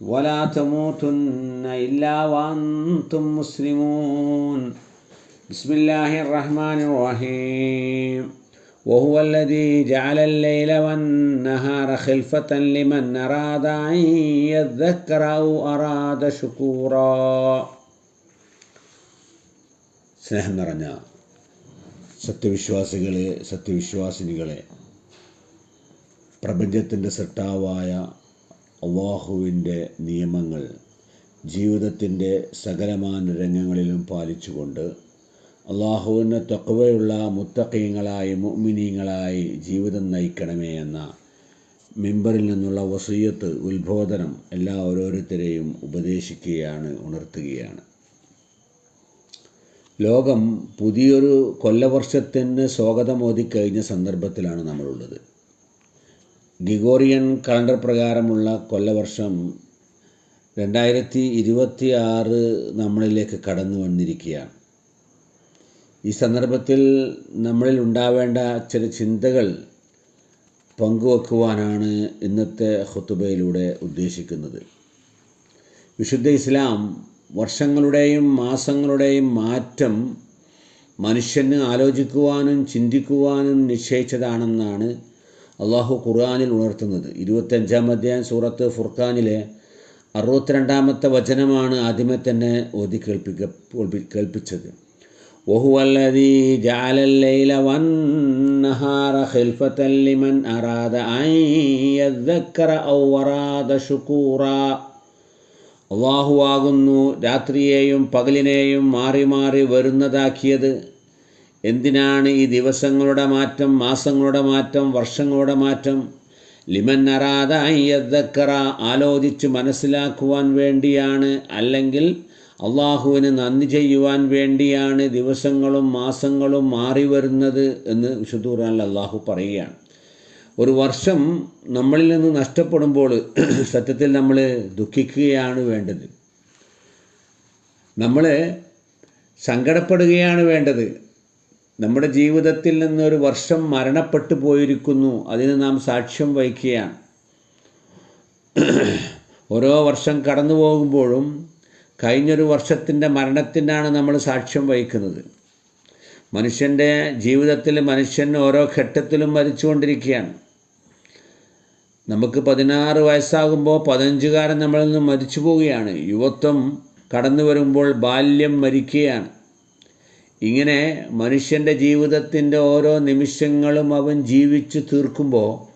ولا تموتن إلا وأنتم مسلمون بسم الله الرحمن الرحيم وهو الذي جعل الليل والنهار خلفة لمن أراد أن يذكر أو أراد شكورا സ്നേഹം നിറഞ്ഞ സത്യവിശ്വാസികളെ സത്യവിശ്വാസിനികളെ പ്രപഞ്ചത്തിൻ്റെ സൃഷ്ടാവായ അള്ളാഹുവിന്റെ നിയമങ്ങൾ ജീവിതത്തിന്റെ സകലമാന രംഗങ്ങളിലും പാലിച്ചുകൊണ്ട് അള്ളാഹുവിന് തൊക്കവയുള്ള മുത്തക്കീങ്ങളായി മുഅ്മിനീങ്ങളായി ജീവിതം നയിക്കണമേ എന്ന മിമ്പറിൽ നിന്നുള്ള വസീയത്ത് ഉത്ബോധനം എല്ലാ ഓരോരുത്തരെയും ഉപദേശിക്കുകയാണ് ഉണർത്തുകയാണ്. ലോകം പുതിയൊരു കൊല്ലവർഷത്തിന് സ്വാഗതം ഓതിക്കഴിഞ്ഞ സന്ദർഭത്തിലാണ് നമ്മളുള്ളത്. ഗിഗോറിയൻ കലണ്ടർ പ്രകാരമുള്ള കൊല്ലവർഷം രണ്ടായിരത്തി ഇരുപത്തി ആറ് നമ്മളിലേക്ക് കടന്നു വന്നിരിക്കുകയാണ്. ഈ സന്ദർഭത്തിൽ നമ്മളിൽ ഉണ്ടാവേണ്ട ചില ചിന്തകൾ പങ്കുവെക്കുവാനാണ് ഇന്നത്തെ ഹുത്തുബയിലൂടെ ഉദ്ദേശിക്കുന്നത്. വിശുദ്ധ ഇസ്ലാം വർഷങ്ങളുടെയും മാസങ്ങളുടെയും മാറ്റം മനുഷ്യന് ആലോചിക്കുവാനും ചിന്തിക്കുവാനും നിശ്ചയിച്ചതാണെന്നാണ് അള്ളാഹു ഖുർആാനിൽ ഉണർത്തുന്നത്. ഇരുപത്തഞ്ചാം അധ്യായം സൂറത്ത് ഫുർഖാനിലെ അറുപത്തിരണ്ടാമത്തെ വചനമാണ് ആദ്യമേ തന്നെ ഓതി കേൾപ്പിക്കൽപ്പിച്ചത് വഹുവല്ലതി വന്നഹാറ യദ്ദക്കറ ഔ വറാദ ശുകൂറ. അള്ളാഹുവാകുന്നു രാത്രിയെയും പകലിനെയും മാറി മാറി വരുന്നതാക്കിയത്. എന്തിനാണ് ഈ ദിവസങ്ങളുടെ മാറ്റം മാസങ്ങളുടെ മാറ്റം വർഷങ്ങളുടെ മാറ്റം? ലിമൻ അറാദ അയ്യദ്ക്കറ ആലോചിച്ച് മനസ്സിലാക്കുവാൻ വേണ്ടിയാണ് അല്ലെങ്കിൽ അള്ളാഹുവിന് നന്ദി ചെയ്യുവാൻ വേണ്ടിയാണ് ദിവസങ്ങളും മാസങ്ങളും മാറി വരുന്നത് എന്ന് വിശുദ്ധൂറാൻ അള്ളാഹു പറയുകയാണ്. ഒരു വർഷം നമ്മളിൽ നിന്ന് നഷ്ടപ്പെടുമ്പോൾ സത്യത്തിൽ നമ്മൾ ദുഃഖിക്കുകയാണ് വേണ്ടത്. നമ്മൾ സങ്കടപ്പെടുകയാണ് വേണ്ടത്. നമ്മുടെ ജീവിതത്തിൽ നിന്ന് ഒരു വർഷം മരണപ്പെട്ടു പോയിരിക്കുന്നു. അതിന് നാം സാക്ഷ്യം വഹിക്കുകയാണ്. ഓരോ വർഷം കടന്നു പോകുമ്പോഴും കഴിഞ്ഞൊരു വർഷത്തിന്റെ മരണത്തിനാണ് നമ്മൾ സാക്ഷ്യം വഹിക്കുന്നത്. മനുഷ്യന്റെ ജീവിതത്തിൽ മനുഷ്യൻ ഓരോ ഘട്ടത്തിലും മരിച്ചുകൊണ്ടിരിക്കുകയാണ്. നമുക്ക് പതിനാറ് വയസ്സാകുമ്പോൾ പതിനഞ്ചുകാരൻ നമ്മളിൽ നിന്ന് മരിച്ചു പോവുകയാണ്. യുവത്വം കടന്നു വരുമ്പോൾ ബാല്യം മരിക്കുകയാണ്. ഇങ്ങനെ മനുഷ്യന്റെ ജീവിതത്തിന്റെ ഓരോ നിമിഷങ്ങളും അവൻ ജീവിച്ചു തീർക്കുമ്പോൾ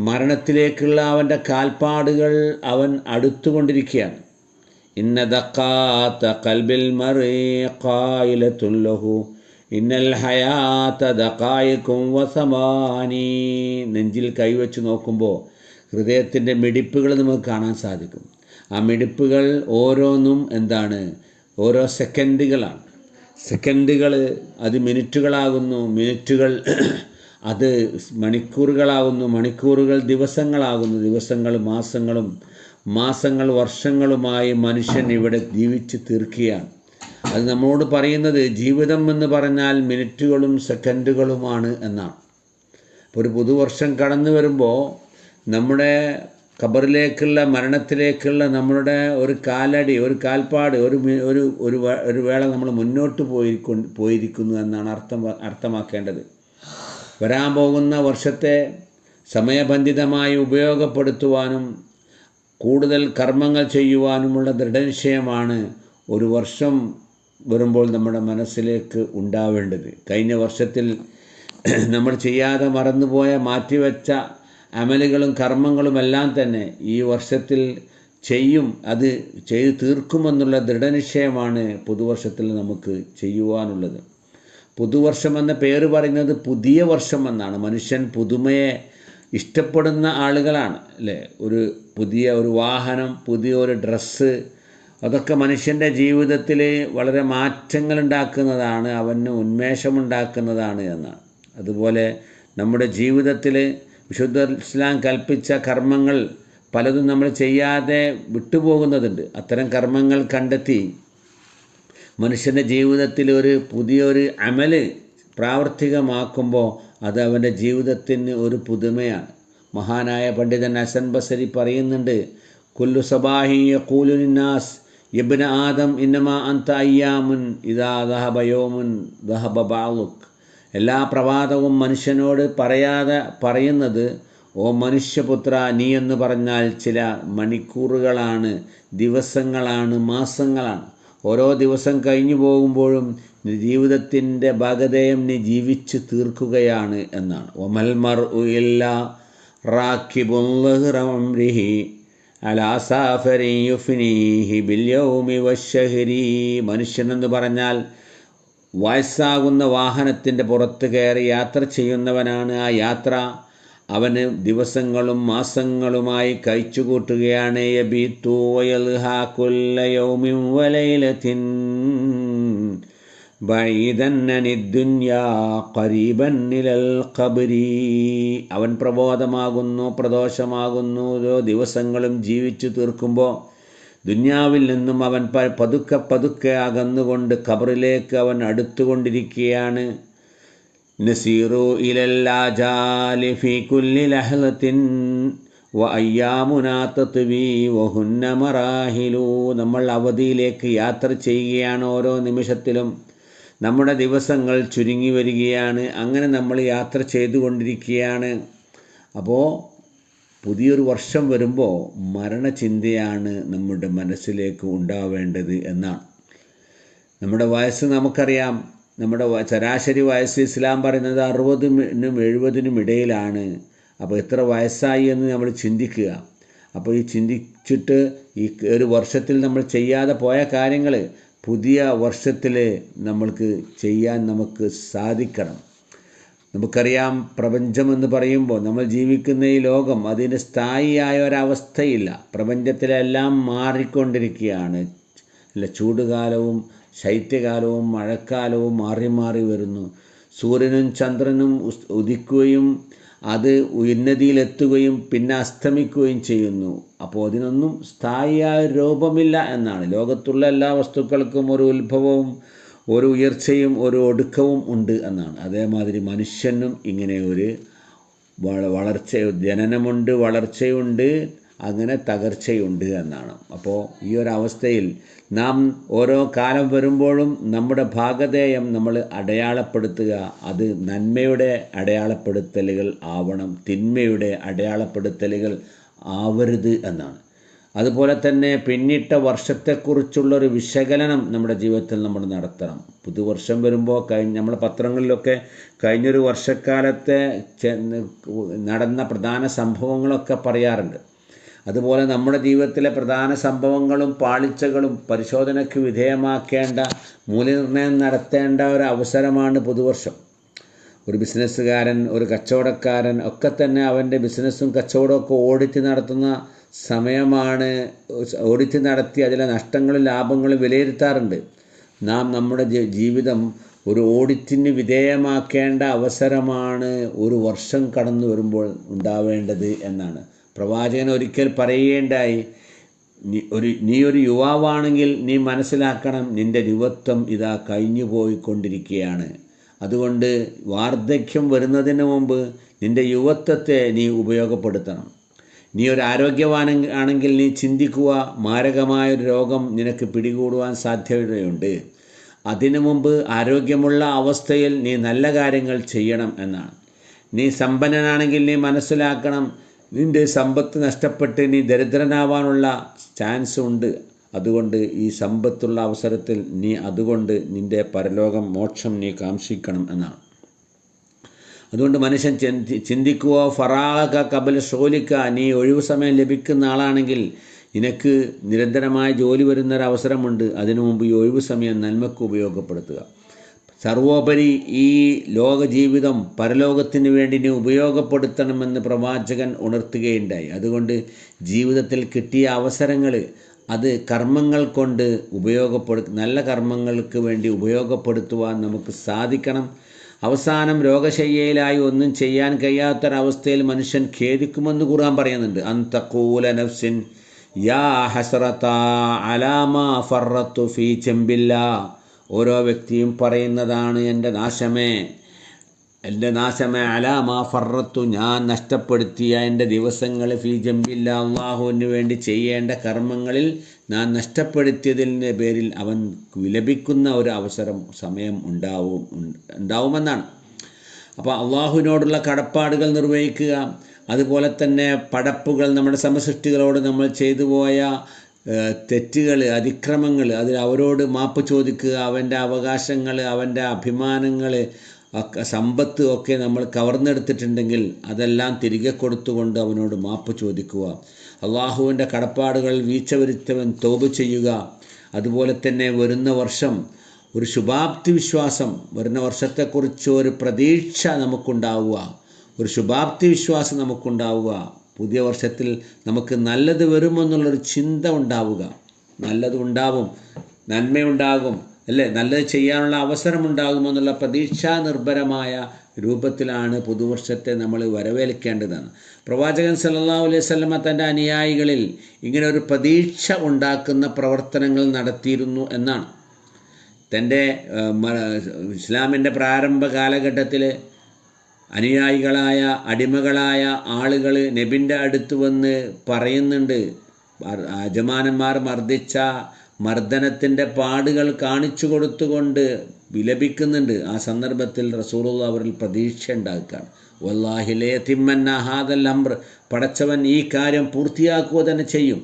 മരണത്തിലേക്കുള്ള അവന്റെ കാൽപ്പാടുകൾ അവൻ അടുത്തുകൊണ്ടിരിക്കുകയാണ്. ഇന്ന ദക്കാത്ത കൽബിൽ മറിയത്തുല്ലഹു ഇന്നൽ ഹയാത്ത ദക്കായക്കും വസമാനി. നെഞ്ചിൽ കൈവച്ച് നോക്കുമ്പോൾ ഹൃദയത്തിന്റെ മിടിപ്പുകൾ നമുക്ക് കാണാൻ സാധിക്കും. ആ മിടിപ്പുകൾ ഓരോന്നും എന്താണ്? ഓരോ സെക്കൻഡുകളാണ്. സെക്കൻഡുകൾ അത് മിനിറ്റുകളാകുന്നു മിനിറ്റുകൾ അത് മണിക്കൂറുകളാകുന്നു മണിക്കൂറുകൾ ദിവസങ്ങളാകുന്നു. ദിവസങ്ങൾ മാസങ്ങളും മാസങ്ങൾ വർഷങ്ങളുമായി മനുഷ്യൻ ഇവിടെ ജീവിച്ച് തീർക്കുകയാണ്. അത് നമ്മളോട് പറയുന്നത് ജീവിതം എന്ന് പറഞ്ഞാൽ മിനിറ്റുകളും സെക്കൻഡുകളുമാണ് എന്നാണ്. ഒരു പുതുവർഷം കടന്നു വരുമ്പോൾ നമ്മുടെ ഖബറിലേക്കുള്ള മരണത്തിലേക്കുള്ള നമ്മളുടെ ഒരു കാലടി ഒരു കാൽപ്പാട് ഒരു ഒരു ഒരു ഒരു വേള നമ്മൾ മുന്നോട്ട് പോയിരിക്കു പോയിരിക്കുന്നു എന്നാണ് അർത്ഥം അർത്ഥമാക്കേണ്ടത്. വരാൻ പോകുന്ന വർഷത്തെ സമയബന്ധിതമായി ഉപയോഗപ്പെടുത്തുവാനും കൂടുതൽ കർമ്മങ്ങൾ ചെയ്യുവാനുമുള്ള ദൃഢനിശ്ചയമാണ് ഒരു വർഷം വരുമ്പോൾ നമ്മുടെ മനസ്സിലേക്ക് ഉണ്ടാവേണ്ടത്. കഴിഞ്ഞ വർഷത്തിൽ നമ്മൾ ചെയ്യാതെ മറന്നുപോയ മാറ്റിവെച്ച അമലുകളും കർമ്മങ്ങളും എല്ലാം തന്നെ ഈ വർഷത്തിൽ ചെയ്യും അത് ചെയ്തു തീർക്കുമെന്നുള്ള ദൃഢനിശ്ചയമാണ് പുതുവർഷത്തിൽ നമുക്ക് ചെയ്യുവാനുള്ളത്. പുതുവർഷം എന്ന പേര് പറയുന്നത് പുതിയ വർഷം എന്നാണ്. മനുഷ്യൻ പുതുമയെ ഇഷ്ടപ്പെടുന്ന ആളുകളാണ് അല്ലേ? ഒരു പുതിയ ഒരു വാഹനം പുതിയ ഒരു ഡ്രസ്സ് അതൊക്കെ മനുഷ്യന്റെ ജീവിതത്തിൽ വളരെ മാറ്റങ്ങൾ ഉണ്ടാക്കുന്നതാണ് അവന് ഉന്മേഷമുണ്ടാക്കുന്നതാണ് എന്നാണ്. അതുപോലെ നമ്മുടെ ജീവിതത്തിൽ വിശുദ്ധ ഇസ്ലാം കൽപ്പിച്ച കർമ്മങ്ങൾ പലതും നമ്മൾ ചെയ്യാതെ വിട്ടുപോകുന്നതുണ്ട്. അത്തരം കർമ്മങ്ങൾ കണ്ടെത്തി മനുഷ്യന്റെ ജീവിതത്തിൽ ഒരു പുതിയൊരു അമൽ പ്രാവർത്തികമാക്കുമ്പോൾ അത് അവന്റെ ജീവിതത്തിന് ഒരു പുതുമയാണ്. മഹാനായ പണ്ഡിതൻ അസൻ ബസരി പറയുന്നുണ്ട് കുല്ലു സബാഹി യഖൂലുനാസ് യബ്ന ആദം ഇന്നമാ അന്ത അയ്യാമുൻ ഇതാ ദഹബയോമുൻ ദഹബ ബാളുക് എല്ലാ പ്രവാദവും മനുഷ്യനോട് പറയാതെ പറയുന്നത് ഓ മനുഷ്യപുത്ര നീ എന്ന് പറഞ്ഞാൽ ചില മണിക്കൂറുകളാണ് ദിവസങ്ങളാണ് മാസങ്ങളാണ്. ഓരോ ദിവസം കഴിഞ്ഞു പോകുമ്പോഴും ജീവിതത്തിന്റെ ഭാഗധേയം നീ ജീവിച്ചു തീർക്കുകയാണ് എന്നാണ്. ഒമൽ മർ ഇല്ല റാക്കിബുല്ലഹ്റംരിഹി അലാ സാഫരി യുഫ്നീഹി ബില്യൗമി വശഹരി മനുഷ്യനെന്ന് പറഞ്ഞാൽ വയസ്സാകുന്ന വാഹനത്തിന്റെ പുറത്ത് കയറി യാത്ര ചെയ്യുന്നവനാണ് ആ യാത്ര. അവന് ദിവസങ്ങളും മാസങ്ങളുമായി കഴിച്ചു കൂട്ടുകയാണ് അവൻ പ്രബോധമാകുന്നു പ്രദോഷമാകുന്നു. ഓരോ ദിവസങ്ങളും ജീവിച്ചു തീർക്കുമ്പോൾ ദുന്യാവിൽ നിന്നും അവൻ പതുക്കെ പതുക്കെ അകന്നുകൊണ്ട് ഖബറിലേക്ക് അവൻ അടുത്തുകൊണ്ടിരിക്കുകയാണ്. നസീറു ഇലല്ലാജാലി ഫി നമ്മൾ അവധിയിലേക്ക് യാത്ര ചെയ്യുകയാണ് ഓരോ നിമിഷത്തിലും. നമ്മുടെ ദിവസങ്ങൾ ചുരുങ്ങി വരികയാണ്. അങ്ങനെ നമ്മൾ യാത്ര ചെയ്തുകൊണ്ടിരിക്കുകയാണ്. അപ്പോൾ പുതിയൊരു വർഷം വരുമ്പോൾ മരണചിന്തയാണ് നമ്മുടെ മനസ്സിലേക്ക് ഉണ്ടാവേണ്ടത് എന്നാണ്. നമ്മുടെ വയസ്സ് നമുക്കറിയാം. നമ്മുടെ ശരാശരി വയസ്സ് ഇസ്ലാം പറയുന്നത് അറുപതിനും എഴുപതിനും ഇടയിലാണ്. അപ്പോൾ എത്ര വയസ്സായി എന്ന് നമ്മൾ ചിന്തിക്കുക. അപ്പോൾ ഈ ചിന്തിച്ചിട്ട് ഈ ഒരു വർഷത്തിൽ നമ്മൾ ചെയ്യാതെ പോയ കാര്യങ്ങൾ പുതിയ വർഷത്തിൽ നമ്മൾക്ക് ചെയ്യാൻ നമുക്ക് സാധിക്കണം. നമുക്കറിയാം പ്രപഞ്ചമെന്ന് പറയുമ്പോൾ നമ്മൾ ജീവിക്കുന്ന ഈ ലോകം അതിന് സ്ഥായിയായ ഒരവസ്ഥയില്ല. പ്രപഞ്ചത്തിലെല്ലാം മാറിക്കൊണ്ടിരിക്കുകയാണ്. അല്ല ചൂടുകാലവും ശൈത്യകാലവും മഴക്കാലവും മാറി മാറി വരുന്നു. സൂര്യനും ചന്ദ്രനും ഉദിക്കുകയും അത് ഉന്നതിയിലെത്തുകയും പിന്നെ അസ്തമിക്കുകയും ചെയ്യുന്നു. അപ്പോൾ അതിനൊന്നും സ്ഥായിയായ രൂപമില്ല എന്നാണ്. ലോകത്തുള്ള എല്ലാ വസ്തുക്കൾക്കും ഒരു ഉത്ഭവവും ഒരു ഉയർച്ചയും ഒരു ഒടുക്കവും ഉണ്ട് എന്നാണ്. അതേമാതിരി മനുഷ്യനും ഇങ്ങനെ ഒരു വളർച്ച ജനനമുണ്ട് വളർച്ചയുണ്ട് അങ്ങനെ തകർച്ചയുണ്ട് എന്നാണ്. അപ്പോൾ ഈ ഒരു അവസ്ഥയിൽ നാം ഓരോ കാലം വരുമ്പോഴും നമ്മുടെ ഭാഗധേയം നമ്മൾ അടയാളപ്പെടുത്തുക. അത് നന്മയുടെ അടയാളപ്പെടുത്തലുകൾ ആവണം തിന്മയുടെ അടയാളപ്പെടുത്തലുകൾ ആവരുത് എന്നാണ്. അതുപോലെ തന്നെ പിന്നിട്ട വർഷത്തെക്കുറിച്ചുള്ളൊരു വിശകലനം നമ്മുടെ ജീവിതത്തിൽ നമ്മൾ നടത്തണം. പുതുവർഷം വരുമ്പോൾ കഴിഞ്ഞ നമ്മുടെ പത്രങ്ങളിലൊക്കെ കഴിഞ്ഞൊരു വർഷക്കാലത്തെ നടന്ന പ്രധാന സംഭവങ്ങളൊക്കെ പറയാറുണ്ട്. അതുപോലെ നമ്മുടെ ജീവിതത്തിലെ പ്രധാന സംഭവങ്ങളും പാളിച്ചകളും പരിശോധനയ്ക്ക് വിധേയമാക്കേണ്ട മൂല്യനിർണയം നടത്തേണ്ട ഒരു അവസരമാണ് പുതുവർഷം. ഒരു ബിസിനസ്സുകാരൻ ഒരു കച്ചവടക്കാരൻ ഒക്കെ തന്നെ അവന്റെ ബിസിനസ്സും കച്ചവടമൊക്കെ ഓടിച്ച് നടത്തുന്ന സമയമാണ് ഓഡിറ്റ് നടത്തി അതിലെ നഷ്ടങ്ങളും ലാഭങ്ങളും വിലയിരുത്താറുണ്ട്. നാം നമ്മുടെ ജീവിതം ഒരു ഓഡിറ്റിന് വിധേയമാക്കേണ്ട അവസരമാണ് ഒരു വർഷം കടന്നു വരുമ്പോൾ ഉണ്ടാവേണ്ടത് എന്നാണ്. പ്രവാചകൻ ഒരിക്കൽ പറയേണ്ടായി നീ ഒരു നീ ഒരു യുവാവാണെങ്കിൽ നീ മനസ്സിലാക്കണം നിന്റെ യുവത്വം ഇതാ കഴിഞ്ഞു പോയിക്കൊണ്ടിരിക്കുകയാണ്. അതുകൊണ്ട് വാർദ്ധക്യം വരുന്നതിന് മുമ്പ് നിന്റെ യുവത്വത്തെ നീ ഉപയോഗപ്പെടുത്തണം. നീ ഒരു ആരോഗ്യവാനാണെങ്കിൽ നീ ചിന്തിക്കുക മാരകമായൊരു രോഗം നിനക്ക് പിടികൂടുവാൻ സാധ്യതയുണ്ട്. അതിനു മുമ്പ് ആരോഗ്യമുള്ള അവസ്ഥയിൽ നീ നല്ല കാര്യങ്ങൾ ചെയ്യണം എന്നാണ്. നീ സമ്പന്നനാണെങ്കിൽ നീ മനസ്സിലാക്കണം നിന്റെ സമ്പത്ത് നഷ്ടപ്പെട്ട് നീ ദരിദ്രനാവാനുള്ള ചാൻസ് ഉണ്ട്. അതുകൊണ്ട് ഈ സമ്പത്തുള്ള അവസരത്തിൽ നീ അതുകൊണ്ട് നിന്റെ പരലോകം മോക്ഷം നീ കാംക്ഷിക്കണം എന്നാണ്. അതുകൊണ്ട് മനുഷ്യൻ ചിന്തി ചിന്തിക്കുക ഫറാഹക കബൽ ഷോലിക്ക നീ ഒഴിവു സമയം ലഭിക്കുന്ന ആളാണെങ്കിൽ നിനക്ക് നിരന്തരമായ ജോലി വരുന്നൊരവസരമുണ്ട്. അതിനു മുമ്പ് ഈ ഒഴിവു സമയം നന്മയ്ക്ക് ഉപയോഗപ്പെടുത്തുക. സർവോപരി ഈ ലോക ജീവിതം പരലോകത്തിന് വേണ്ടി നീ ഉപയോഗപ്പെടുത്തണമെന്ന് പ്രവാചകൻ ഉണർത്തുകയുണ്ടായി. അതുകൊണ്ട് ജീവിതത്തിൽ കിട്ടിയ അവസരങ്ങൾ അത് കർമ്മങ്ങൾ കൊണ്ട് ഉപയോഗപ്പെടു നല്ല കർമ്മങ്ങൾക്ക് വേണ്ടി ഉപയോഗപ്പെടുത്തുവാൻ നമുക്ക് സാധിക്കണം. അവസാനം രോഗശയ്യയിലായി ഒന്നും ചെയ്യാൻ കഴിയാത്തൊരവസ്ഥയിൽ മനുഷ്യൻ ഖേദിക്കുമെന്ന് ഖുർആൻ പറയുന്നുണ്ട്. അന്തക്കൂല നഫ്സിൻ യാ ഹസറത്ത അലാമ ഫറത്തു ഫീ ചെമ്പില്ല. ഓരോ വ്യക്തിയും പറയുന്നതാണ് എന്റെ നാശമേ. എന്റെ നാശമേ അലാമ ഫറത്തു ഞാൻ നഷ്ടപ്പെടുത്തിയ എന്റെ ദിവസങ്ങൾ ഫീ ജംബില്ല അള്ളാഹുവിന് വേണ്ടി ചെയ്യേണ്ട കർമ്മങ്ങളിൽ ഞാൻ നഷ്ടപ്പെടുത്തിയതിന്റെ പേരിൽ അവൻ വിലപിക്കുന്ന ഒരു അവസരം സമയം ഉണ്ടാവും ഉണ്ടാവുമെന്നാണ്. അപ്പോൾ അള്ളാഹുവിനോടുള്ള കടപ്പാടുകൾ നിർവഹിക്കുക അതുപോലെ തന്നെ പടപ്പുകൾ നമ്മുടെ സമസൃഷ്ടികളോട് നമ്മൾ ചെയ്തു പോയ തെറ്റുകൾ അതിക്രമങ്ങൾ അതിൽ അവരോട് മാപ്പ് ചോദിക്കുക അവന്റെ അവകാശങ്ങൾ അവന്റെ അഭിമാനങ്ങൾ സമ്പത്ത് ഒക്കെ നമ്മൾ കവർന്നെടുത്തിട്ടുണ്ടെങ്കിൽ അതെല്ലാം തിരികെ കൊടുത്തുകൊണ്ട് അവനോട് മാപ്പ് ചോദിക്കുക. അള്ളാഹുവിന്റെ കടപ്പാടുകൾ വീഴ്ച വരുത്തവൻ തോപ് ചെയ്യുക. അതുപോലെ തന്നെ വരുന്ന വർഷം ഒരു ശുഭാപ്തി വിശ്വാസം വരുന്ന വർഷത്തെക്കുറിച്ച് ഒരു പ്രതീക്ഷ നമുക്കുണ്ടാവുക. ഒരു ശുഭാപ്തി വിശ്വാസം നമുക്കുണ്ടാവുക. പുതിയ വർഷത്തിൽ നമുക്ക് നല്ലത് വരുമെന്നുള്ളൊരു ചിന്ത ഉണ്ടാവുക. നല്ലത് ഉണ്ടാവും നന്മയുണ്ടാകും. അല്ലേ? നല്ലത് ചെയ്യാനുള്ള അവസരമുണ്ടാകുമെന്നുള്ള പ്രതീക്ഷാ നിർഭരമായ രൂപത്തിലാണ് പുതുവർഷത്തെ നമ്മൾ വരവേൽക്കേണ്ടതെന്ന്. പ്രവാചകൻ സല്ലാ അലൈഹി സ്വലമ തന്റെ അനുയായികളിൽ ഇങ്ങനെ ഒരു പ്രതീക്ഷ ഉണ്ടാക്കുന്ന പ്രവർത്തനങ്ങൾ നടത്തിയിരുന്നു എന്നാണ്. തന്റെ ഇസ്ലാമിന്റെ പ്രാരംഭ കാലഘട്ടത്തിൽ അനുയായികളായ അടിമകളായ ആളുകൾ നബിന്റെ അടുത്ത് വന്ന് പറയുന്നുണ്ട്. യജമാനന്മാർ മർദ്ദിച്ച മർദ്ദനത്തിന്റെ പാടുകൾ കാണിച്ചു കൊടുത്തുകൊണ്ട് വിലപിക്കുന്നുണ്ട്. ആ സന്ദർഭത്തിൽ റസൂലുള്ള അവരിൽ പ്രതീക്ഷ ഉണ്ടാക്കുകയാണ് വല്ലാഹിലേ തിമ്മന്ന ഹാദൽ അംർ. പടച്ചവൻ ഈ കാര്യം പൂർത്തിയാക്കുക തന്നെ ചെയ്യും.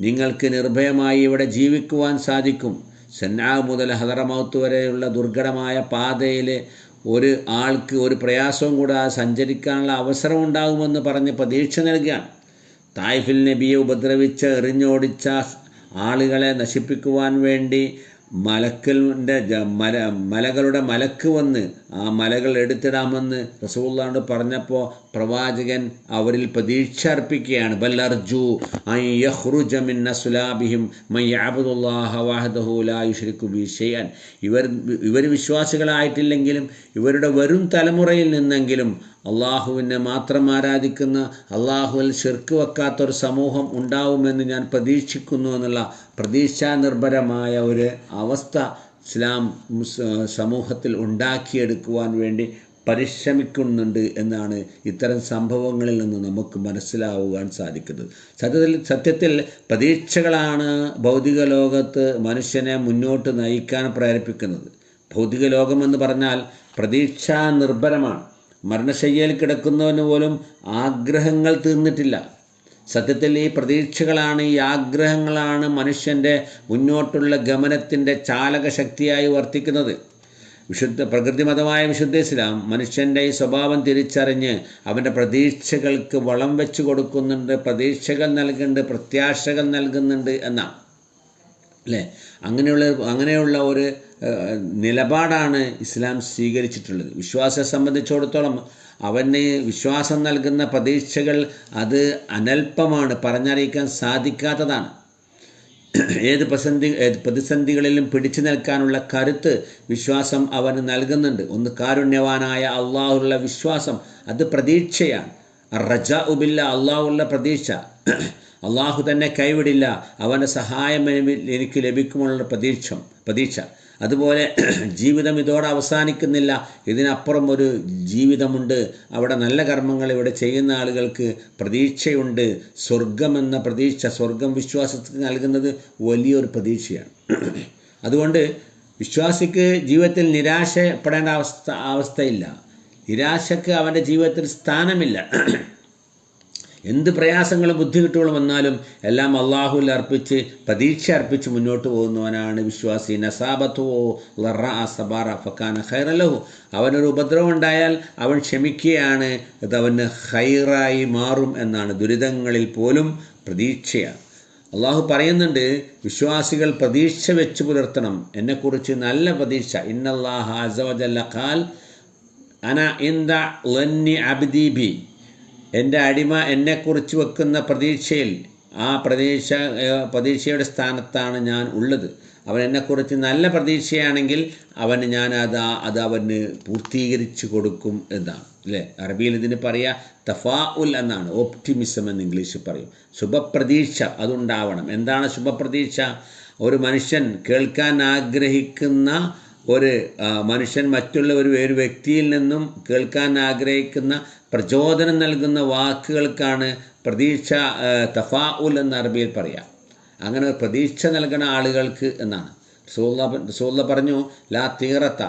നിങ്ങൾക്ക് നിർഭയമായി ഇവിടെ ജീവിക്കുവാൻ സാധിക്കും. സെന്നാ മുതൽ ഹദറമൗത്ത് വരെയുള്ള ദുർഘടമായ പാതയിലെ ഒരു ആൾക്ക് ഒരു പ്രയാസവും കൂടാതെ സഞ്ചരിക്കാനുള്ള അവസരം ഉണ്ടാകുമെന്ന് പറഞ്ഞ് പ്രതീക്ഷ നൽകുകയാണ്. തായ്ഫിൽ നബിയെ ഉപദ്രവിച്ച് എറിഞ്ഞോടിച്ച ആളുകളെ നശിപ്പിക്കുവാൻ വേണ്ടി മലക്കലിന്റെ മല മലകളുടെ മലക്ക് വന്ന് ആ മലകൾ എടുത്തിടാമെന്ന് റസൂള്ളാണ്ട് പറഞ്ഞപ്പോൾ പ്രവാചകൻ അവരിൽ പ്രതീക്ഷ അർപ്പിക്കുകയാണ്. ബല്ലർജു സുലാബിഹിം ചെയ്യാൻ ഇവർ ഇവർ വിശ്വാസികളായിട്ടില്ലെങ്കിലും ഇവരുടെ വരും തലമുറയിൽ നിന്നെങ്കിലും അള്ളാഹുവിനെ മാത്രം ആരാധിക്കുന്ന അള്ളാഹുവിൽ ഷിർക്ക് വെക്കാത്തൊരു സമൂഹം ഉണ്ടാവുമെന്ന് ഞാൻ പ്രതീക്ഷിക്കുന്നു എന്നുള്ള പ്രതീക്ഷാനിർഭരമായ ഒരു അവസ്ഥ ഇസ്ലാം സമൂഹത്തിൽ ഉണ്ടാക്കിയെടുക്കുവാൻ വേണ്ടി പരിശ്രമിക്കുന്നുണ്ട് എന്നാണ് ഇത്തരം സംഭവങ്ങളിൽ നിന്ന് നമുക്ക് മനസ്സിലാവുവാൻ സാധിക്കുന്നത്. സത്യത്തിൽ സത്യത്തിൽ പ്രതീക്ഷകളാണ് ഭൗതിക ലോകത്ത് മനുഷ്യനെ മുന്നോട്ട് നയിക്കാൻ പ്രേരിപ്പിക്കുന്നത്. ഭൗതിക ലോകമെന്ന് പറഞ്ഞാൽ പ്രതീക്ഷാ നിർഭരമാണ് മരണശയ്യയിൽ കിടക്കുന്നവന് പോലും ആഗ്രഹങ്ങൾ തീർന്നിട്ടില്ല. സത്യത്തിൽ ഈ പ്രതീക്ഷകളാണ് ഈ ആഗ്രഹങ്ങളാണ് മനുഷ്യന്റെ മുന്നോട്ടുള്ള ഗമനത്തിന്റെ ചാലകശക്തിയായി വർത്തിക്കുന്നത്. വിശുദ്ധ പ്രകൃതിമതമായ വിശുദ്ധ ഇസ്ലാം മനുഷ്യന്റെ ഈ സ്വഭാവം തിരിച്ചറിഞ്ഞ് അവന്റെ പ്രതീക്ഷകൾക്ക് വളം വെച്ച് കൊടുക്കുന്നുണ്ട് പ്രതീക്ഷകൾ നൽകുന്നുണ്ട് പ്രത്യാശകൾ നൽകുന്നുണ്ട് എന്നാണ്. അല്ലേ അങ്ങനെയുള്ള അങ്ങനെയുള്ള ഒരു നിലപാടാണ് ഇസ്ലാം സ്വീകരിച്ചിട്ടുള്ളത്. വിശ്വാസത്തെ സംബന്ധിച്ചിടത്തോളം അവന് വിശ്വാസം നൽകുന്ന പ്രതീക്ഷകൾ അത് അനൽപമാണ് പറഞ്ഞറിയിക്കാൻ സാധിക്കാത്തതാണ്. ഏത് പ്രതിസന്ധി പ്രതിസന്ധികളിലും പിടിച്ചു നിൽക്കാനുള്ള കരുത്ത് വിശ്വാസം അവന് നൽകുന്നുണ്ട്. ഒന്ന് കാരുണ്യവാനായ അള്ളാഹുള്ള വിശ്വാസം അത് പ്രതീക്ഷയാണ്. റജ ഉബില്ല അള്ളാഹുള്ള പ്രതീക്ഷ. അള്ളാഹു തന്നെ കൈവിടില്ല. അവന്റെ സഹായം എനി- എനിക്ക് ലഭിക്കുമെന്നുള്ള പ്രതീക്ഷ പ്രതീക്ഷ. അതുപോലെ ജീവിതം ഇതോടെ അവസാനിക്കുന്നില്ല. ഇതിനപ്പുറം ഒരു ജീവിതമുണ്ട്. അവിടെ നല്ല കർമ്മങ്ങൾ ഇവിടെ ചെയ്യുന്ന ആളുകൾക്ക് പ്രതീക്ഷയുണ്ട്. സ്വർഗമെന്ന പ്രതീക്ഷ സ്വർഗം വിശ്വാസത്തിന് നൽകുന്നത് വലിയൊരു പ്രതീക്ഷയാണ്. അതുകൊണ്ട് വിശ്വാസിക്ക് ജീവിതത്തിൽ നിരാശപ്പെടേണ്ട അവസ്ഥ അവസ്ഥയില്ല. നിരാശക്ക് അവന്റെ ജീവിതത്തിൽ സ്ഥാനമില്ല. എന്ത് പ്രയാസങ്ങളും ബുദ്ധിമുട്ടുകളും വന്നാലും എല്ലാം അള്ളാഹുവിൽ അർപ്പിച്ച് പ്രതീക്ഷ അർപ്പിച്ച് മുന്നോട്ട് പോകുന്നവനാണ് വിശ്വാസി. നസാബത്തുവോ ലറ സബാറ ഖൈറലഹു. അവനൊരു ഉപദ്രവം ഉണ്ടായാൽ അവൻ ക്ഷമിക്കുകയാണ്. അത് അവന് ഹൈറായി മാറും എന്നാണ്. ദുരിതങ്ങളിൽ പോലും പ്രതീക്ഷയാണ്. അള്ളാഹു പറയുന്നുണ്ട് വിശ്വാസികൾ പ്രതീക്ഷ വെച്ച് പുലർത്തണം. എന്നെക്കുറിച്ച് നല്ല പ്രതീക്ഷ. ഇന്നല്ലാഹ അസവജല്ല ഖാൽ അന ഇന്ദ ലന്നി അബ്ദി ബി. എന്റെ അടിമ എന്നെക്കുറിച്ച് വെക്കുന്ന പ്രതീക്ഷയിൽ ആ പ്രതീക്ഷ പ്രതീക്ഷയുടെ സ്ഥാനത്താണ് ഞാൻ ഉള്ളത്. അവൻ എന്നെക്കുറിച്ച് നല്ല പ്രതീക്ഷയാണെങ്കിൽ അവന് ഞാൻ അത് അത് അവന് പൂർത്തീകരിച്ചു കൊടുക്കും എന്നാണ്. അല്ലേ? അറബിയിൽ ഇതിന് പറയുക തഫാ ഉൽ എന്നാണ് ഓപ്റ്റിമിസം എന്ന് ഇംഗ്ലീഷിൽ പറയും. ശുഭപ്രതീക്ഷ അതുണ്ടാവണം. എന്താണ് ശുഭപ്രതീക്ഷ? ഒരു മനുഷ്യൻ കേൾക്കാൻ ആഗ്രഹിക്കുന്ന ഒരു മനുഷ്യൻ മറ്റുള്ള ഒരു ഒരു വ്യക്തിയിൽ നിന്നും കേൾക്കാൻ ആഗ്രഹിക്കുന്ന പ്രചോദനം നൽകുന്ന വാക്കുകൾക്കാണ് പ്രതീക്ഷ തഫാ ഉൽ എന്ന അറബിയിൽ പറയാം. അങ്ങനെ പ്രതീക്ഷ നൽകുന്ന ആളുകൾക്ക് എന്നാണ്. റസൂള്ള റസൂള്ള പറഞ്ഞു ലാ തീറത്ത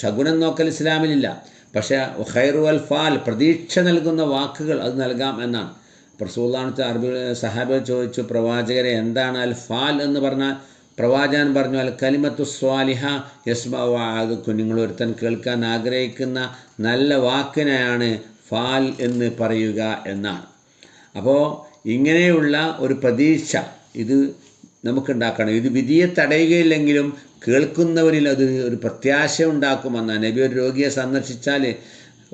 ശകുനം നോക്കൽ ഇസ്ലാമിലില്ല. പക്ഷേ ഖൈറു അൽ ഫാൽ പ്രതീക്ഷ നൽകുന്ന വാക്കുകൾ അത് നൽകാം എന്നാണ്. റസൂള്ളാണത്തെ അറബി സഹാബികൾ ചോദിച്ചു പ്രവാചകരെ എന്താണ് അൽ ഫാൽ എന്ന് പറഞ്ഞാൽ? പ്രവാചകൻ പറഞ്ഞു അൽ കലിമത്തു സ്വാലിഹ യസ്മാക്കും നിങ്ങൾ ഒരുത്തൻ കേൾക്കാൻ ആഗ്രഹിക്കുന്ന നല്ല വാക്കിനെയാണ് ഫാൽ എന്ന് പറയുക എന്നാണ്. അപ്പോൾ ഇങ്ങനെയുള്ള ഒരു പ്രതീക്ഷ ഇത് നമുക്കുണ്ടാക്കണം. ഇത് വിധിയെ തടയുകയില്ലെങ്കിലും കേൾക്കുന്നവരിൽ അത് ഒരു പ്രത്യാശ ഉണ്ടാക്കുമെന്നാണ്. നബി ഒരു രോഗിയെ സന്ദർശിച്ചാൽ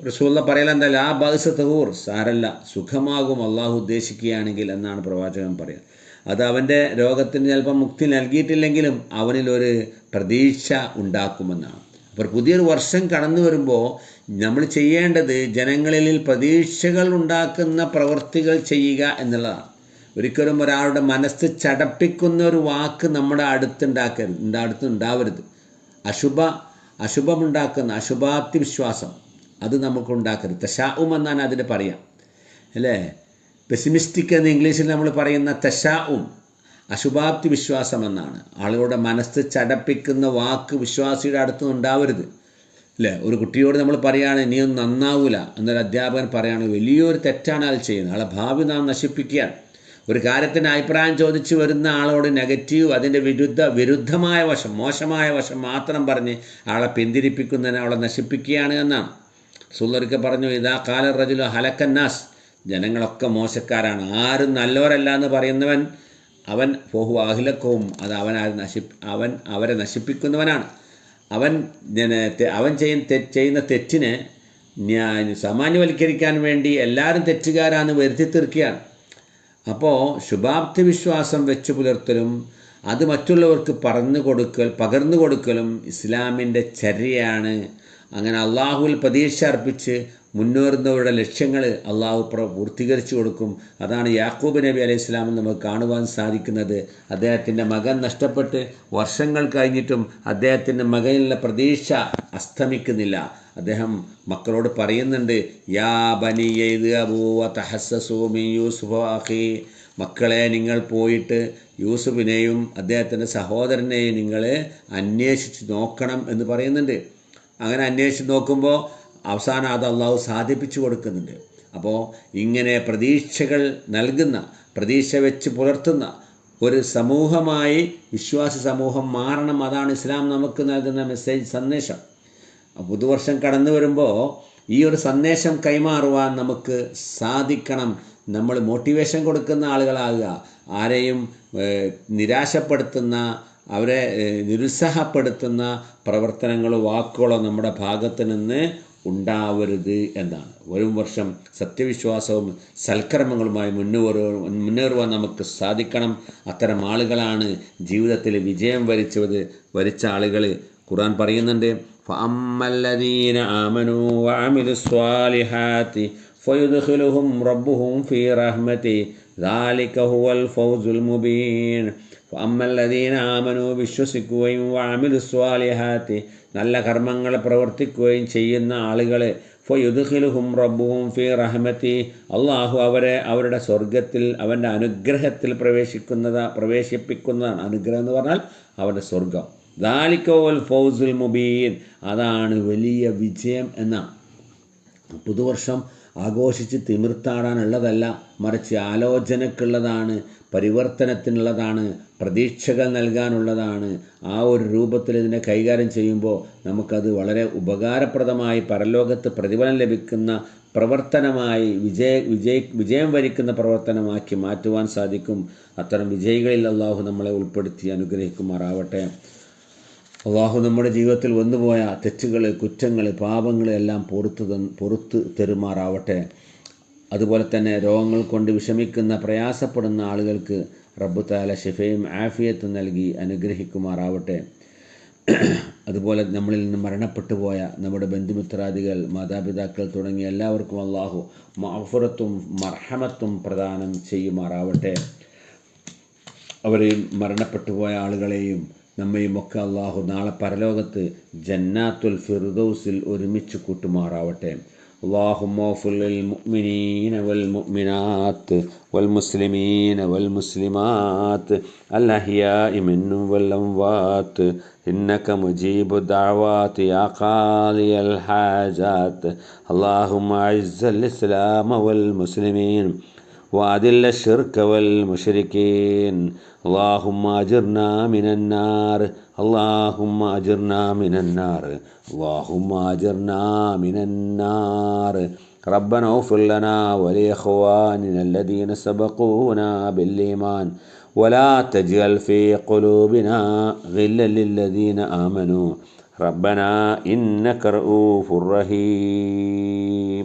റസൂള്ള പറയലെന്താ ആ ബഹസ് തഹൂർ സാരല്ല സുഖമാകും അള്ളാഹു ഉദ്ദേശിക്കുകയാണെങ്കിൽ എന്നാണ് പ്രവാചകൻ പറയുന്നത് അത് അവന്റെ രോഗത്തിന് ചിലപ്പോൾ മുക്തി നൽകിയിട്ടില്ലെങ്കിലും അവനിലൊരു പ്രതീക്ഷ ഉണ്ടാക്കുമെന്നാണ്. അപ്പോൾ പുതിയൊരു വർഷം കടന്നു വരുമ്പോൾ നമ്മൾ ചെയ്യേണ്ടത് ജനങ്ങളിൽ പ്രതീക്ഷകൾ ഉണ്ടാക്കുന്ന പ്രവൃത്തികൾ ചെയ്യുക എന്നുള്ളതാണ്. ഒരിക്കലും ഒരാളുടെ മനസ്സ് ചടപ്പിക്കുന്ന ഒരു വാക്ക് നമ്മുടെ അടുത്തുണ്ടാക്കരുത് അടുത്ത് ഉണ്ടാവരുത്. അശുഭ അശുഭമുണ്ടാക്കുന്ന അശുഭാപ്തി വിശ്വാസം അത് നമുക്ക് ഉണ്ടാക്കരുത്. തശാവും എന്നാണ് അതിന് പറയാം. അല്ലേ? പെസിമിസ്റ്റിക് എന്ന് ഇംഗ്ലീഷിൽ നമ്മൾ പറയുന്ന തശാഉം. അശുഭാപ്തി വിശ്വാസം എന്നാണ് ആളുകളുടെ മനസ്സ് ചടപ്പിക്കുന്ന വാക്ക് വിശ്വാസിയുടെ അടുത്ത് ഉണ്ടാവരുത്. അല്ലേ? ഒരു കുട്ടിയോട് നമ്മൾ പറയുകയാണ് ഇനിയൊന്നും നന്നാവൂല എന്നൊരു അധ്യാപകൻ പറയുകയാണ് വലിയൊരു തെറ്റാണ് അത് ചെയ്യുന്നത്. ആളെ ഭാവി നാം നശിപ്പിക്കുകയാണ്. ഒരു കാര്യത്തിന് അഭിപ്രായം ചോദിച്ചു വരുന്ന ആളോട് നെഗറ്റീവ് അതിന്റെ വിരുദ്ധ വിരുദ്ധമായ വശം മോശമായ വശം മാത്രം പറഞ്ഞ് ആളെ പിന്തിരിപ്പിക്കുന്നതിന് അവളെ നശിപ്പിക്കുകയാണ് എന്നാണ്. സുല്ലറിക്ക് പറഞ്ഞു ഇതാ കാല ഹലക്കന്നാസ് ജനങ്ങളൊക്കെ മോശക്കാരാണ്. ആരും നല്ലവരല്ല എന്ന് പറയുന്നവൻ അവൻ ഫോഹു അഹിലക്കവും അത് അവൻ നശി അവൻ അവരെ നശിപ്പിക്കുന്നവനാണ്. അവൻ അവൻ ചെയ്യുന്ന ചെയ്യുന്ന തെറ്റിനെ ഞാൻ സാമാന്യവൽക്കരിക്കാൻ വേണ്ടി എല്ലാവരും തെറ്റുകാരാന്ന് വരുത്തി തീർക്കുകയാണ്. അപ്പോൾ ശുഭാപ്തി വിശ്വാസം വെച്ചു പുലർത്തലും അത് മറ്റുള്ളവർക്ക് പറഞ്ഞു കൊടുക്കൽ പകർന്നു കൊടുക്കലും ഇസ്ലാമിന്റെ ചര്യയാണ്. അങ്ങനെ അള്ളാഹുവിൽ പ്രതീക്ഷ അർപ്പിച്ച് മുന്നേറുന്നവരുടെ ലക്ഷ്യങ്ങൾ അള്ളാഹു പൂർത്തീകരിച്ചു കൊടുക്കും. അതാണ് യാക്കൂബ് നബി അലൈഹി സ്വലാമിൽ നമുക്ക് കാണുവാൻ സാധിക്കുന്നത്. അദ്ദേഹത്തിന്റെ മകൻ നഷ്ടപ്പെട്ട് വർഷങ്ങൾ കഴിഞ്ഞിട്ടും അദ്ദേഹത്തിന്റെ മകനിലുള്ള പ്രതീക്ഷ അസ്തമിക്കുന്നില്ല. അദ്ദേഹം മക്കളോട് പറയുന്നുണ്ട് യാ ബനി യൂസുഫി മക്കളെ നിങ്ങൾ പോയിട്ട് യൂസുഫിനെയും അദ്ദേഹത്തിന്റെ സഹോദരനെയും നിങ്ങൾ അന്വേഷിച്ച് നോക്കണം എന്ന് പറയുന്നുണ്ട്. അങ്ങനെ അന്വേഷിച്ച് നോക്കുമ്പോൾ അവസാനം അത് അള്ളാഹു സാധിപ്പിച്ചു കൊടുക്കുന്നുണ്ട്. അപ്പോൾ ഇങ്ങനെ പ്രതീക്ഷകൾ നൽകുന്ന പ്രതീക്ഷ വെച്ച് പുലർത്തുന്ന ഒരു സമൂഹമായി വിശ്വാസ സമൂഹം മാറണം അതാണ് ഇസ്ലാം നമുക്ക് നൽകുന്ന മെസ്സേജ് സന്ദേശം. പുതുവർഷം കടന്നു വരുമ്പോൾ ഈ ഒരു സന്ദേശം കൈമാറുവാൻ നമുക്ക് സാധിക്കണം. നമ്മൾ മോട്ടിവേഷൻ കൊടുക്കുന്ന ആളുകളാകുക ആരെയും നിരാശപ്പെടുത്തുന്ന അവരെ നിരുത്സാഹപ്പെടുത്തുന്ന പ്രവർത്തനങ്ങളോ വാക്കുകളോ നമ്മുടെ ഭാഗത്ത് നിന്ന് ഉണ്ടാവരുത് എന്നാണ് വരും വർഷം സത്യവിശ്വാസവും സൽക്കർമ്മങ്ങളുമായി മുന്നേറുവാൻ മുന്നേറുവാൻ നമുക്ക് സാധിക്കണം അത്തരം ആളുകളാണ് ജീവിതത്തിൽ വിജയം വരിച്ചത് വരിച്ച ആളുകൾ ഖുർആൻ പറയുന്നുണ്ട് فأما الذين آمنوا وعملوا الصالحات فيدخلهم ربهم في رحمته ذلك هو الفوز المبين അമ്മല്ലദീന ആമനു വിശ്വസിക്കുകയും വാമിലു സ്വാലിഹാത്തി നല്ല കർമ്മങ്ങൾ പ്രവർത്തിക്കുകയും ചെയ്യുന്ന ആളുകൾ ഫയുദ്ഖിലുഹും റബ്ബുഹും ഫി റഹ്മത്തി അള്ളാഹു അവരെ അവരുടെ സ്വർഗത്തിൽ അവന്റെ അനുഗ്രഹത്തിൽ പ്രവേശിക്കുന്നത് പ്രവേശിപ്പിക്കുന്നതാണ് അനുഗ്രഹം എന്ന് പറഞ്ഞാൽ അവരുടെ സ്വർഗം ദാലിക്കോൽ ഫൗസുൽ മുബീൻ അതാണ് വലിയ വിജയം എന്നാണ്. പുതുവർഷം ആഘോഷിച്ച് തിമിർത്താടാനുള്ളതല്ല മറിച്ച് ആലോചനക്കുള്ളതാണ് പരിവർത്തനത്തിനുള്ളതാണ് പ്രതീക്ഷകൾ നൽകാനുള്ളതാണ്. ആ ഒരു രൂപത്തിൽ ഇതിനെ കൈകാര്യം ചെയ്യുമ്പോൾ നമുക്കത് വളരെ ഉപകാരപ്രദമായി പരലോകത്ത് പ്രതിഫലം ലഭിക്കുന്ന പ്രവർത്തനമായി വിജയ വിജയ വിജയം വരിക്കുന്ന പ്രവർത്തനമാക്കി മാറ്റുവാൻ സാധിക്കും. അത്തരം വിജയികളിൽ അള്ളാഹു നമ്മളെ ഉൾപ്പെടുത്തി അനുഗ്രഹിക്കുമാറാവട്ടെ. അള്ളാഹു നമ്മുടെ ജീവിതത്തിൽ വന്നുപോയ തെറ്റുകൾ കുറ്റങ്ങൾ പാപങ്ങൾ എല്ലാം പുറത്തു പുറത്ത് തെരുമാറാവട്ടെ. അതുപോലെ തന്നെ രോഗങ്ങൾ കൊണ്ട് വിഷമിക്കുന്ന പ്രയാസപ്പെടുന്ന ആളുകൾക്ക് റബ്ബു താല ഷിഫയും ആഫിയത്തും നൽകി അനുഗ്രഹിക്കുമാറാവട്ടെ. അതുപോലെ നമ്മളിൽ നിന്ന് മരണപ്പെട്ടു പോയ നമ്മുടെ ബന്ധുമിത്രാദികൾ മാതാപിതാക്കൾ തുടങ്ങിയ എല്ലാവർക്കും അള്ളാഹു മഹുറത്തും മർഹമത്തും പ്രദാനം ചെയ്യുമാറാവട്ടെ. അവരെയും മരണപ്പെട്ടു പോയ ആളുകളെയും നമ്മയും ഒക്കെ അള്ളാഹു നാളെ പരലോകത്ത് ജന്നാത്തുൽ ഫിർദൗസിൽ ഒരുമിച്ച് കൂട്ടുമാറാവട്ടെ. اللهم اغفر للمؤمنين والمؤمنات والمسلمين والمسلمات الأحياء منهم والأموات. إنك مجيب الدعوات يا قاضي الحاجات. اللهم أعز الإسلام والمسلمين. وأذل الشرك والمشركين اللهم أجرنا من النار اللهم أجرنا من النار اللهم أجرنا من النار ربنا اغفر لنا ولإخواننا الذين سبقونا بالإيمان ولا تجعل في قلوبنا غلا للذين آمنوا ربنا إنك رؤوف رحيم